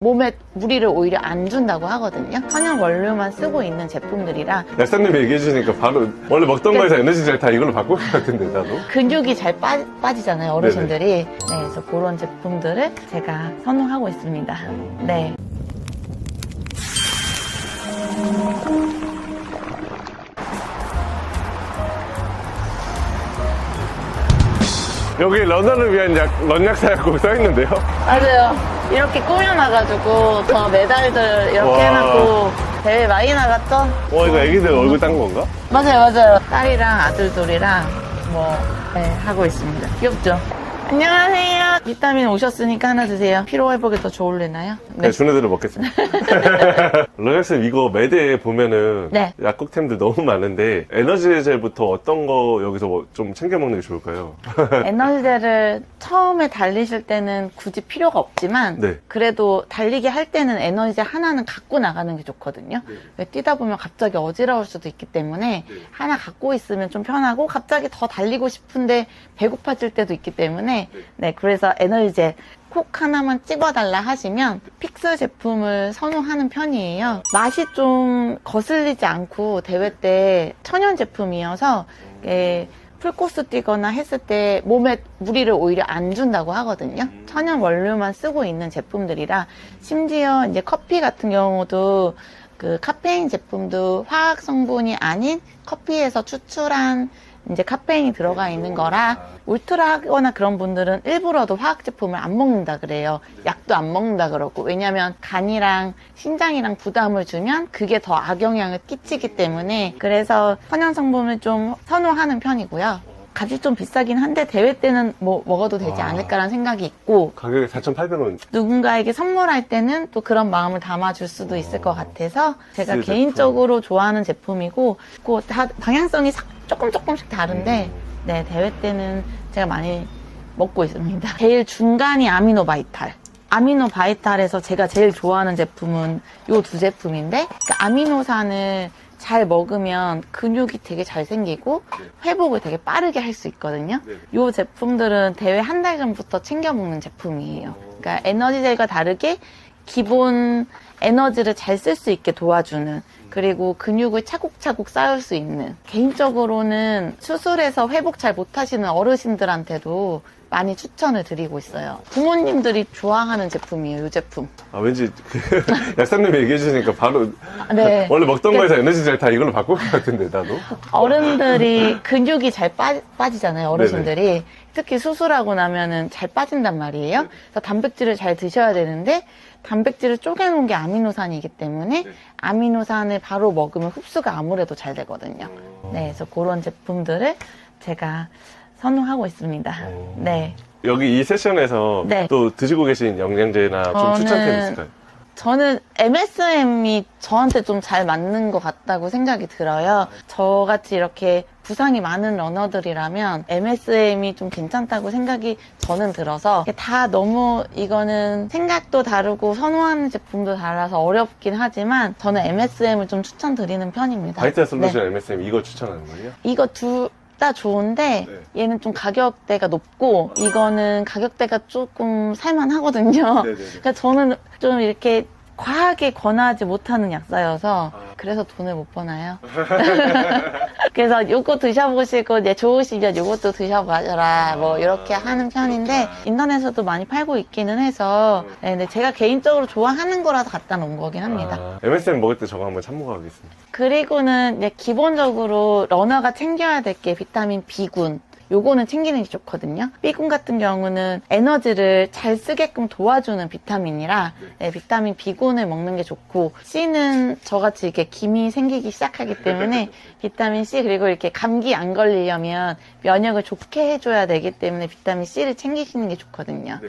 몸에 무리를 오히려 안 준다고 하거든요. 천연 원료만 쓰고 있는 제품들이라 약사님이 얘기해 주니까 바로 원래 먹던 거에서 에너지 젤 다 이걸로 바꿀 것 같은데 나도 근육이 잘 빠, 빠지잖아요, 어르신들이. 네, 그래서 그런 제품들을 제가 선호하고 있습니다. 네. 여기 러너를 위한 약, 런약사라고 써 있는데요 맞아요. 이렇게 꾸며놔가지고 저 메달들 이렇게 와. 해놓고 대회 많이 나갔죠? 와 이거 애기들 얼굴 딴 건가? 맞아요, 맞아요. 딸이랑 아들 둘이랑 뭐 네, 하고 있습니다. 귀엽죠? 안녕하세요. 비타민 오셨으니까 하나 드세요. 피로 회복에 더 좋을래나요? 네, 주는 대로 먹겠습니다. 런약쌤 이거 매대에 보면은 네. 약국템들 너무 많은데 에너지 젤부터 어떤 거 여기서 뭐좀 챙겨 먹는 게 좋을까요? 에너지제를 처음에 달리실 때는 굳이 필요가 없지만 네. 그래도 달리기 할 때는 에너지제 하나는 갖고 나가는 게 좋거든요. 왜 뛰다 보면 갑자기 어지러울 수도 있기 때문에 하나 갖고 있으면 좀 편하고 갑자기 더 달리고 싶은데 배고파질 때도 있기 때문에 네 그래서 에너지제 콕 하나만 찍어달라 하시면 픽스 제품을 선호하는 편이에요. 맛이 좀 거슬리지 않고 대회 때 천연 제품이어서 이게 풀코스 뛰거나 했을 때 몸에 무리를 오히려 안 준다고 하거든요. 천연 원료만 쓰고 있는 제품들이라 심지어 이제 커피 같은 경우도 그 카페인 제품도 화학 성분이 아닌 커피에서 추출한 이제 카페인이 들어가 있는 거라 울트라 하거나 그런 분들은 일부러도 화학 제품을 안 먹는다 그래요. 약도 안 먹는다 그러고 왜냐면 간이랑 신장이랑 부담을 주면 그게 더 악영향을 끼치기 때문에 그래서 천연 성분을 좀 선호하는 편이고요. 값이 좀 비싸긴 한데 대회 때는 뭐 먹어도 되지 아. 않을까라는 생각이 있고 가격이 4,800원 누군가에게 선물할 때는 또 그런 마음을 담아줄 수도 있을 것 같아서 제가 제품. 개인적으로 좋아하는 제품이고 그 다 방향성이 사- 조금 조금씩 다른데 네 대회 때는 제가 많이 먹고 있습니다. 제일 중간이 아미노 바이탈. 아미노 바이탈에서 제가 제일 좋아하는 제품은 요 두 제품인데 그 아미노산을 잘 먹으면 근육이 되게 잘 생기고 회복을 되게 빠르게 할 수 있거든요. 요 제품들은 대회 한 달 전부터 챙겨 먹는 제품이에요. 그러니까 에너지젤과 다르게 기본 에너지를 잘 쓸 수 있게 도와주는 그리고 근육을 차곡차곡 쌓을 수 있는. 개인적으로는 수술해서 회복 잘 못하시는 어르신들한테도 많이 추천을 드리고 있어요. 부모님들이 좋아하는 제품이에요, 이 제품. 아 왠지 그 약사님이 얘기해주니까 바로 네. 원래 먹던 거에서 에너지 젤 다 이걸로 바꿀 것 같은데 나도 어른들이 근육이 잘 빠, 빠지잖아요, 어르신들이. 특히 수술하고 나면은 잘 빠진단 말이에요. 그래서 단백질을 잘 드셔야 되는데, 단백질을 쪼개놓은 게 아미노산이기 때문에, 아미노산을 바로 먹으면 흡수가 아무래도 잘 되거든요. 네, 그래서 그런 제품들을 제가 선호하고 있습니다. 네. 여기 이 세션에서 네. 또 드시고 계신 영양제나 좀 저는- 추천템 있을까요? 저는 MSM이 저한테 좀 잘 맞는 것 같다고 생각이 들어요. 저같이 이렇게 부상이 많은 러너들이라면 MSM이 좀 괜찮다고 생각이 저는 들어서 다 너무 이거는 생각도 다르고 선호하는 제품도 달라서 어렵긴 하지만 저는 MSM을 좀 추천드리는 편입니다. 바이탈 네. 솔루션 MSM 이거 추천하는 거예요? 이거 둘 다 좋은데 네. 얘는 좀 가격대가 높고 이거는 가격대가 조금 살만하거든요. 네네네. 그러니까 저는 좀 이렇게 과하게 권하지 못하는 약사여서 그래서 돈을 못 버나요. 그래서 요거 드셔보시고 이제 좋으시면 요것도 드셔봐라 뭐 이렇게 하는 편인데 인터넷에서도 많이 팔고 있기는 해서 네, 근데 제가 개인적으로 좋아하는 거라서 갖다 놓은 거긴 합니다. 아, MSM 먹을 때 저거 한번 참고하겠습니다. 그리고는 이제 기본적으로 러너가 챙겨야 될 게 비타민 B군. 요거는 챙기는 게 좋거든요. B군 같은 경우는 에너지를 잘 쓰게끔 도와주는 비타민이라 네, 비타민 B군을 먹는 게 좋고 C는 저같이 이렇게 김이 생기기 시작하기 때문에 비타민 C 그리고 이렇게 감기 안 걸리려면 면역을 좋게 해줘야 되기 때문에 비타민 C를 챙기시는 게 좋거든요.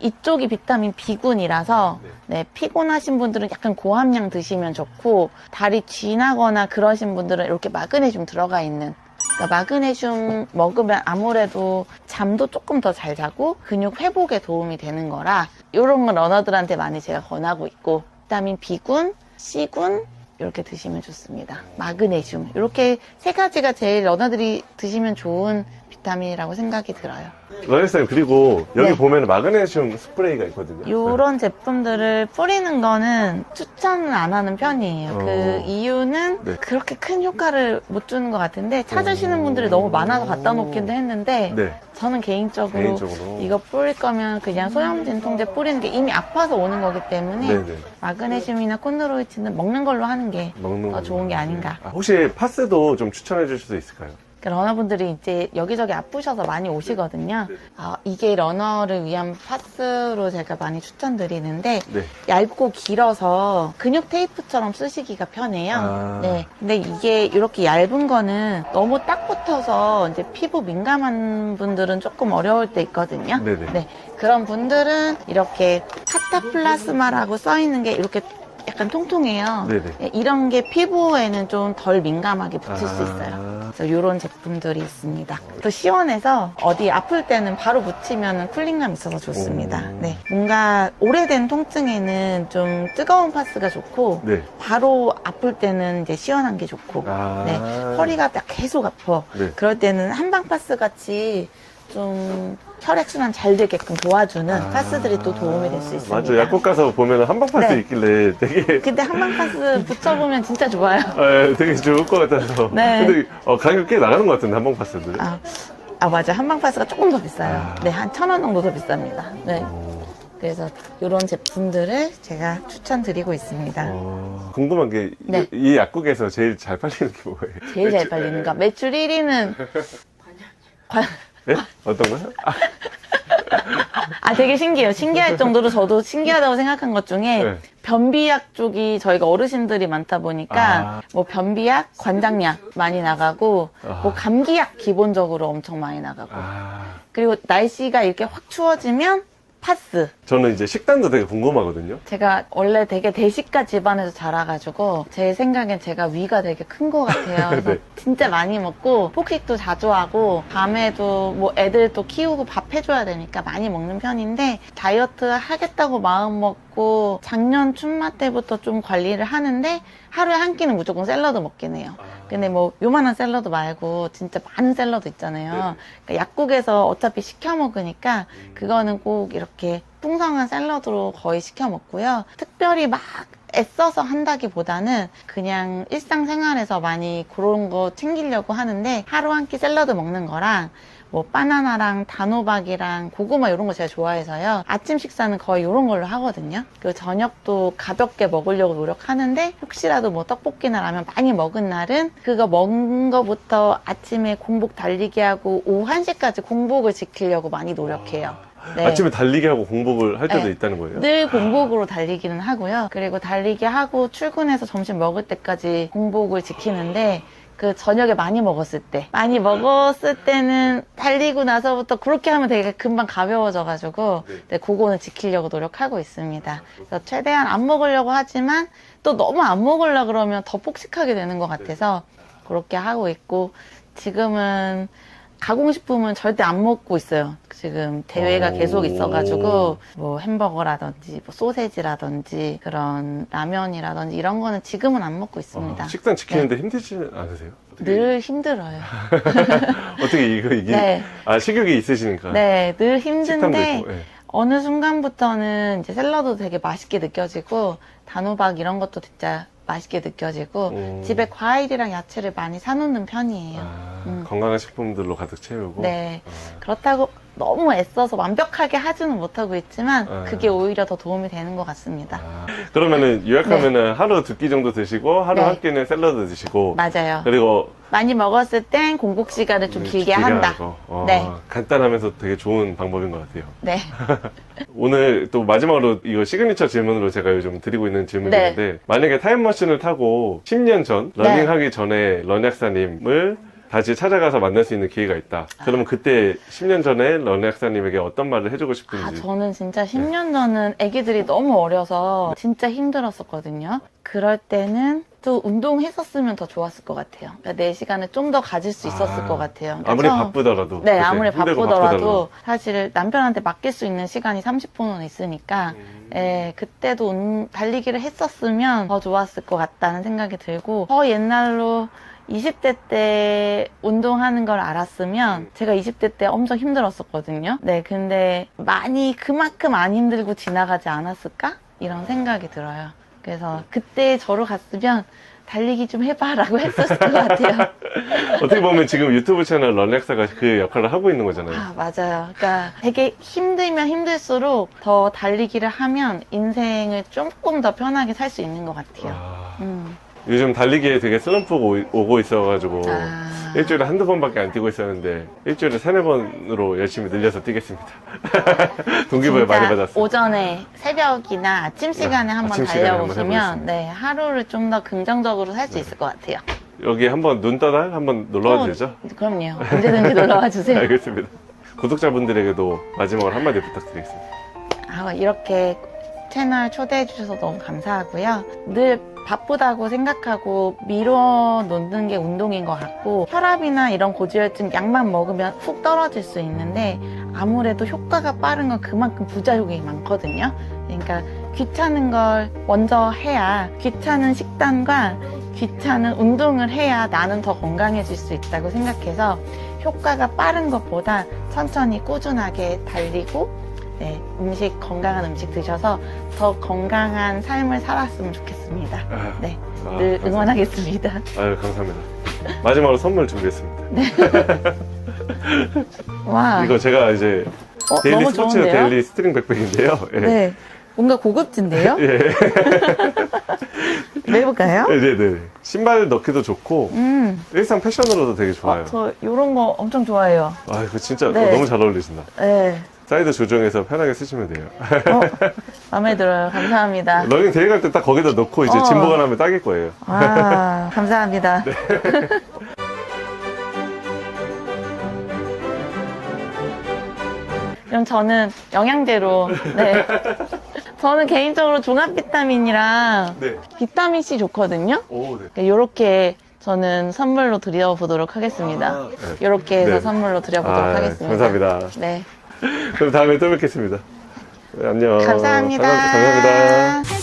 이쪽이 비타민 B군이라서 네, 피곤하신 분들은 약간 고함량 드시면 좋고 다리 쥐나거나 그러신 분들은 이렇게 마그네슘 들어가 있는 그러니까 마그네슘 먹으면 아무래도 잠도 조금 더 잘 자고 근육 회복에 도움이 되는 거라 이런 건 러너들한테 많이 제가 권하고 있고 비타민 B군, C군 이렇게 드시면 좋습니다. 마그네슘 이렇게 세 가지가 제일 러너들이 드시면 좋은 비타민이라고 생각이 들어요. 러니쌤 그리고 여기 네. 보면 마그네슘 스프레이가 있거든요. 요런 제품들을 뿌리는 거는 추천은 안 하는 편이에요. 어. 그 이유는 네. 그렇게 큰 효과를 못 주는 것 같은데 찾으시는 오. 분들이 너무 많아서 갖다 놓기도 했는데 네, 저는 개인적으로, 개인적으로. 이거 뿌릴 거면 그냥 소염 진통제 뿌리는 게 이미 아파서 오는 거기 때문에 네네. 마그네슘이나 콘드로이틴은 먹는 걸로 하는 게 먹는 더 걸로. 좋은 게 아닌가. 아, 혹시 파스도 좀 추천해 주실 수 있을까요? 그 러너분들이 이제 여기저기 아프셔서 많이 오시거든요. 네. 아, 이게 러너를 위한 파스로 제가 많이 추천드리는데 네. 얇고 길어서 근육 테이프처럼 쓰시기가 편해요. 아. 네. 근데 이게 이렇게 얇은 거는 너무 딱 붙어서 이제 피부 민감한 분들은 조금 어려울 때 있거든요. 네네. 네. 그런 분들은 이렇게 카타플라스마라고 써 있는 게 이렇게 약간 통통해요. 네네. 네, 이런 게 피부에는 좀 덜 민감하게 붙을 수 아. 있어요. 그래서 이런 제품들이 있습니다. 또 시원해서 어디 아플 때는 바로 붙이면 쿨링감 있어서 좋습니다. 오. 네. 뭔가 오래된 통증에는 좀 뜨거운 파스가 좋고 네. 바로 아플 때는 이제 시원한 게 좋고 아. 네. 허리가 딱 계속 아파. 네. 그럴 때는 한방 파스 같이 좀 혈액순환 잘 되게끔 도와주는 아. 파스들이 또 도움이 될 수 있습니다. 맞아. 약국 가서 보면 한방 파스 네. 있길래 되게 근데 한방 파스 붙여보면 진짜 좋아요. 아, 되게 좋을 것 같아서. 네. 근데 어, 가격 꽤 나가는 것 같은데 한방 파스들. 아, 아 맞아. 한방 파스가 조금 더 비싸요. 아. 네, 한 천 원 정도 더 비쌉니다. 네. 어, 그래서 이런 제품들을 제가 추천드리고 있습니다. 어, 궁금한 게, 이- 네. 이 약국에서 제일 잘 팔리는 게 뭐예요? 제일 잘 팔리는 거. 매출 1위는 관... 네? 어떤 거요? 아, 아, 되게 신기해요. 신기할 정도로 저도 신기하다고 생각한 것 중에 네. 변비약 쪽이 저희가 어르신들이 많다 보니까 아. 뭐 변비약, 관장약 많이 나가고 아. 뭐 감기약 기본적으로 엄청 많이 나가고 아, 그리고 날씨가 이렇게 확 추워지면 파스. 저는 이제 식단도 되게 궁금하거든요. 제가 원래 되게 대식가 집안에서 자라가지고 제 생각엔 제가 위가 되게 큰 것 같아요. 그래서 네. 진짜 많이 먹고 폭식도 자주 하고 밤에도 뭐 애들 또 키우고 밥 해줘야 되니까 많이 먹는 편인데 다이어트 하겠다고 마음 먹고 작년 춘마 때부터 좀 관리를 하는데 하루에 한 끼는 무조건 샐러드 먹긴 해요. 근데 뭐 요만한 샐러드 말고 진짜 많은 샐러드 있잖아요. 그러니까 약국에서 어차피 시켜 먹으니까 그거는 꼭 이렇게 풍성한 샐러드로 거의 시켜 먹고요. 특별히 막 애써서 한다기보다는 그냥 일상생활에서 많이 그런 거 챙기려고 하는데 하루 한 끼 샐러드 먹는 거랑 뭐 바나나랑 단호박이랑 고구마 이런 거 제가 좋아해서요. 아침 식사는 거의 이런 걸로 하거든요. 그리고 저녁도 가볍게 먹으려고 노력하는데 혹시라도 뭐 떡볶이나 라면 많이 먹은 날은 그거 먹은 거부터 아침에 공복 달리기 하고 오후 1시까지 공복을 지키려고 많이 노력해요. 네. 아침에 달리기 하고 공복을 할 때도 네. 있다는 거예요? 늘 공복으로 달리기는 하고요. 그리고 달리기 하고 출근해서 점심 먹을 때까지 공복을 지키는데 그 저녁에 많이 먹었을 때 많이 먹었을 때는 달리고 나서부터 그렇게 하면 되게 금방 가벼워져가지고 네. 네, 그거는 지키려고 노력하고 있습니다. 그래서 최대한 안 먹으려고 하지만 또 너무 안 먹으려 그러면 더 폭식하게 되는 것 같아서 그렇게 하고 있고 지금은 가공식품은 절대 안 먹고 있어요. 지금 대회가 오. 계속 있어가지고 뭐 햄버거라든지 뭐 소세지라든지 그런 라면이라든지 이런 거는 지금은 안 먹고 있습니다. 어, 식단 지키는데 힘들지는 않으세요? 어떻게, 늘 힘들어요. 어떻게 이거 이게 네. 아 식욕이 있으시니까 네, 늘 식탐도 힘든데 있고 예. 어느 순간부터는 이제 샐러드 되게 맛있게 느껴지고 단호박 이런 것도 진짜 맛있게 느껴지고 음. 집에 과일이랑 야채를 많이 사놓는 편이에요. 아, 음. 건강한 식품들로 가득 채우고 네. 아, 그렇다고 너무 애써서 완벽하게 하지는 못하고 있지만 아. 그게 오히려 더 도움이 되는 것 같습니다. 아. 그러면은 요약하면은 하루 두 끼 정도 드시고 하루 네. 한 끼는 샐러드 드시고 맞아요. 그리고 많이 먹었을 땐 공복 시간을 좀 길게 한다. 하고. 어, 네. 간단하면서 되게 좋은 방법인 것 같아요. 네. 오늘 또 마지막으로 이거 시그니처 질문으로 제가 요즘 드리고 있는 질문인데 만약에 타임머신을 타고 10년 전 네. 러닝하기 전에 런 약사님을 다시 찾아가서 만날 수 있는 기회가 있다. 그러면 그때 10년 전에 런약사님에게 어떤 말을 해주고 아, 싶은지. 저는 진짜 10년 전은 아기들이 너무 어려서 진짜 힘들었었거든요. 그럴 때는 또 운동했었으면 더 좋았을 것 같아요. 그러니까 내 시간을 좀 더 가질 수 있었을 아, 것 같아요. 그러니까 아무리 처음- 바쁘더라도. 네, 아무리 힘들고 바쁘더라도 사실 남편한테 맡길 수 있는 시간이 30분은 있으니까 음. 예, 그때도 운- 달리기를 했었으면 더 좋았을 것 같다는 생각이 들고 더 옛날로 20대 때 운동하는 걸 알았으면 제가 20대 때 엄청 힘들었었거든요. 네, 근데 많이 그만큼 안 힘들고 지나가지 않았을까? 이런 생각이 들어요. 그래서 그때 저로 갔으면 달리기 좀 해봐라고 했었을 것 같아요. 어떻게 보면 지금 유튜브 채널 런렉사가 그 역할을 하고 있는 거잖아요. 아, 맞아요. 그러니까 되게 힘들면 힘들수록 더 달리기를 하면 인생을 조금 더 편하게 살 수 있는 것 같아요. 아, 음. 요즘 달리기에 되게 슬럼프가 오- 오고 있어가지고 아. 일주일에 한두 번밖에 안 뛰고 있었는데 일주일에 세네 번으로 열심히 늘려서 뛰겠습니다. 동기부여 많이 받았어요. 오전에 새벽이나 아침 시간에 한번 아침 시간에 한번 달려보시면 해보겠습니다. 네, 하루를 좀 더 긍정적으로 살 수 있을 것 같아요. 여기 한번 눈 떠날 한번 놀러 와도 어, 되죠? 그럼요. 언제든지 놀러와 주세요. 알겠습니다. 구독자분들에게도 마지막으로 한마디 부탁드리겠습니다. 아, 이렇게 채널 초대해 주셔서 너무 감사하고요. 늘 바쁘다고 생각하고 미뤄 놓는 게 운동인 것 같고 혈압이나 이런 고지혈증 약만 먹으면 훅 떨어질 수 있는데 아무래도 효과가 빠른 건 그만큼 부작용이 많거든요. 그러니까 귀찮은 걸 먼저 해야 귀찮은 식단과 귀찮은 운동을 해야 나는 더 건강해질 수 있다고 생각해서 효과가 빠른 것보다 천천히 꾸준하게 달리고 네, 음식 건강한 음식 드셔서 더 건강한 삶을 살았으면 좋겠습니다. 아, 네, 아, 늘 감사합니다. 응원하겠습니다. 아유, 감사합니다. 마지막으로 선물 준비했습니다. 와, 이거 제가 이제 어, 데일리 너무 스포츠 좋은데요? 데일리 스트링 백팩인데요. 예. 네, 뭔가 고급진데요? 예. 매볼까요? 네, 네, 네. 신발 넣기도 좋고 음, 일상 패션으로도 되게 좋아요. 어, 저 이런 거 엄청 좋아해요. 아, 이거 진짜 네. 너무 잘 어울리신다. 네, 사이드 조정해서 편하게 쓰시면 돼요. 어, 마음에 들어요. 감사합니다. 러닝 대회 갈 때 딱 거기다 넣고 이제 어. 진보가 나면 딱일 거예요. 와, 감사합니다. 그럼 저는 영양제로, 네. 저는 개인적으로 종합 비타민이랑 네. 비타민 C 좋거든요. 오, 네. 이렇게 저는 선물로 드려보도록 하겠습니다. 아, 네. 이렇게 해서 네. 선물로 드려보도록 아, 하겠습니다. 감사합니다. 네. 그럼 다음에 또 뵙겠습니다. 네, 안녕. 감사합니다. 감사합니다.